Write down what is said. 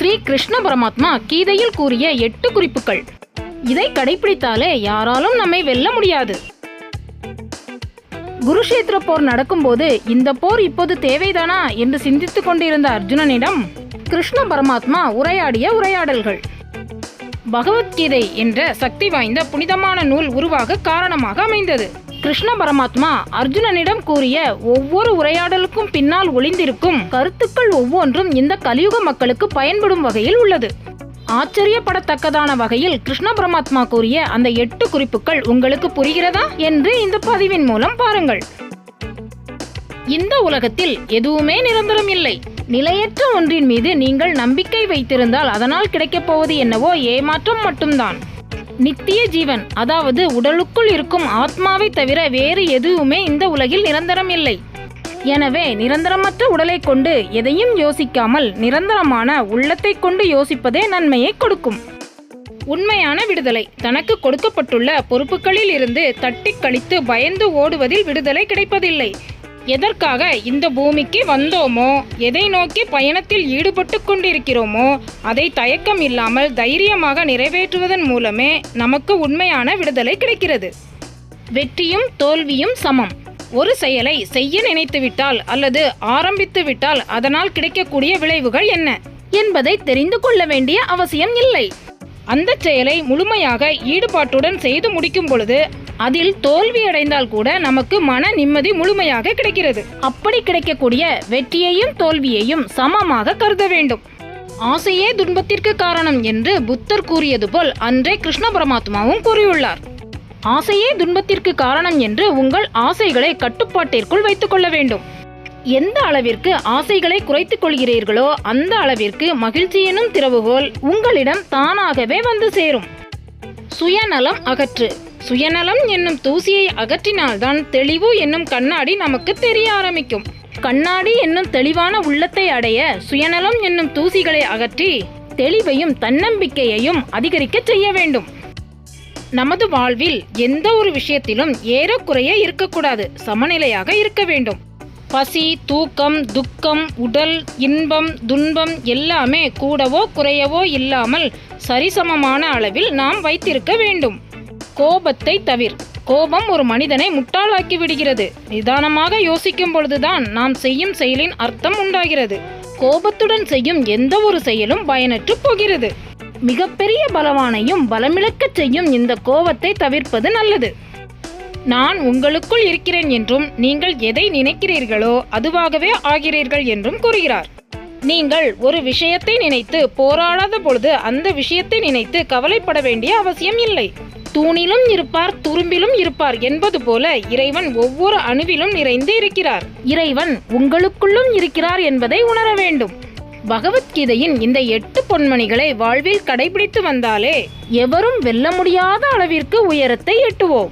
ஸ்ரீ கிருஷ்ண பரமாத்மா கீதையில் கூறிய எட்டு குறிப்புகள். இதை கடைபிடித்தாலே யாராலும் நம்மை வெல்ல முடியாது. குருஷேத்திர போர் நடக்கும்போது இந்த போர் இப்போது தேவைதானா என்று சிந்தித்துக் கொண்டிருந்த அர்ஜுனனிடம் கிருஷ்ண பரமாத்மா உரையாடிய உரையாடல்கள். பகவத்கீதை என்ற சக்தி வாய்ந்த புனிதமான நூல் உருவாக காரணமாக அமைந்தது. கிருஷ்ண பரமாத்மா அர்ஜுனனிடம் கூறிய ஒவ்வொரு உரையாடலுக்கும் பின்னால் ஒளிந்திருக்கும் கருத்துக்கள் ஒவ்வொன்றும் இந்த கலியுக மக்களுக்கு பயன்படும் வகையில் உள்ளது. ஆச்சரியப்படத்தக்கதான வகையில் கிருஷ்ண பரமாத்மா கூறிய அந்த எட்டு குறிப்புகள் உங்களுக்கு புரிகிறதா என்று இந்த பதிவின் மூலம் பாருங்கள். இந்த உலகத்தில் எதுவுமே நிரந்தரம் இல்லை. நிலையற்ற ஒன்றின் மீது நீங்கள் நம்பிக்கை வைத்திருந்தால் அதனால் கிடைக்கப் போவது என்னவோ ஏமாற்றம் மட்டும்தான். நித்திய ஜீவன் அதாவது உடலுக்குள் இருக்கும் ஆத்மாவை தவிர வேறு எதுவுமே இந்த உலகில் நிரந்தரம் இல்லை. எனவே நிரந்தரமற்ற உடலை கொண்டு எதையும் யோசிக்காமல் நிரந்தரமான உள்ளத்தை கொண்டு யோசிப்பதே நன்மையை கொடுக்கும். உண்மையான விடுதலை தனக்கு கொடுக்கப்பட்டுள்ள பொறுப்புகளில் இருந்து தட்டி கழித்து பயந்து ஓடுவதில் விடுதலை கிடைப்பதில்லை. எதற்காக இந்த பூமிக்கு வந்தோமோ எதை நோக்கி பயணத்தில் ஈடுபட்டு கொண்டிருக்கிறோமோ அதை தயக்கம் இல்லாமல் தைரியமாக நிறைவேற்றுவதன் மூலமே நமக்கு உண்மையான விடுதலை கிடைக்கிறது. வெற்றியும் தோல்வியும் சமம். ஒரு செயலை செய்ய நினைத்துவிட்டால் அல்லது ஆரம்பித்து விட்டால் அதனால் கிடைக்கக்கூடிய விளைவுகள் என்ன என்பதை தெரிந்து கொள்ள வேண்டிய அவசியம் இல்லை. அந்த செயலை முழுமையாக ஈடுபாட்டுடன் செய்து முடிக்கும் பொழுது அதில் தோல்வி அடைந்தால் கூட நமக்கு மன நிம்மதி முழுமையாக கிடைக்கிறது. அப்படி கிடைக்கக்கூடிய வெற்றியையும் தோல்வியையும் சமமாக கருத வேண்டும். ஆசையே துன்பத்திற்கு காரணம் என்று புத்தர் கூறியது போல் அன்றே கிருஷ்ண பரமாத்மாவும் கூறியுள்ளார். ஆசையே துன்பத்திற்கு காரணம் என்று உங்கள் ஆசைகளை கட்டுப்பாட்டிற்குள் வைத்துக் கொள்ள வேண்டும். எந்த அளவிற்கு ஆசைகளை குறைத்துக் கொள்கிறீர்களோ அந்த அளவிற்கு மகிழ்ச்சி எனும் திறவுகோல் உங்களிடம் தானாகவே வந்து சேரும். சுயநலம் அகற்று. சுயநலம் என்னும் தூசியை அகற்றினால்தான் தெளிவு என்னும் கண்ணாடி நமக்கு தெரிய ஆரம்பிக்கும். கண்ணாடி என்னும் தெளிவான உள்ளத்தை அடைய சுயநலம் என்னும் தூசிகளை அகற்றி தெளிவையும் தன்னம்பிக்கையையும் அதிகரிக்க செய்ய வேண்டும். நமது வாழ்வில் எந்த ஒரு விஷயத்திலும் ஏறக்குறைய இருக்கக்கூடாது சமநிலையாக இருக்க வேண்டும். பசி தூக்கம் துக்கம் உடல் இன்பம் துன்பம் எல்லாமே கூடவோ குறையவோ இல்லாமல் சரிசமமான அளவில் நாம் வைத்திருக்க வேண்டும். கோபத்தை தவிர். கோபம் ஒரு மனிதனை முட்டாளாக்கி விடுகிறது. நிதானமாக யோசிக்கும் பொழுதுதான் நாம் செய்யும் செயலின் அர்த்தம் உண்டாகிறது. கோபத்துடன் செய்யும் எந்த ஒரு செயலும் பயனற்று போகிறது. மிகப்பெரிய பலவானையும் பலமிழக்கச் செய்யும் இந்த கோபத்தை தவிர்ப்பது நல்லது. நான் உங்களுக்குள் இருக்கிறேன் என்றும் நீங்கள் எதை நினைக்கிறீர்களோ அதுவாகவே ஆகிறீர்கள் என்றும் கூறுகிறார். நீங்கள் ஒரு விஷயத்தை நினைத்து போராடாத பொழுது அந்த விஷயத்தை நினைத்து கவலைப்பட வேண்டிய அவசியம் இல்லை. தூணிலும் இருப்பார் துரும்பிலும் இருப்பார் என்பது போல இறைவன் ஒவ்வொரு அணுவிலும் நிறைந்து இருக்கிறார். இறைவன் உங்களுக்குள்ளும் இருக்கிறார் என்பதை உணர வேண்டும். பகவத்கீதையின் இந்த எட்டு பொன்மணிகளை வாழ்வில் கடைபிடித்து வந்தாலே எவரும் வெல்ல முடியாத அளவிற்கு உயரத்தை எட்டுவோம்.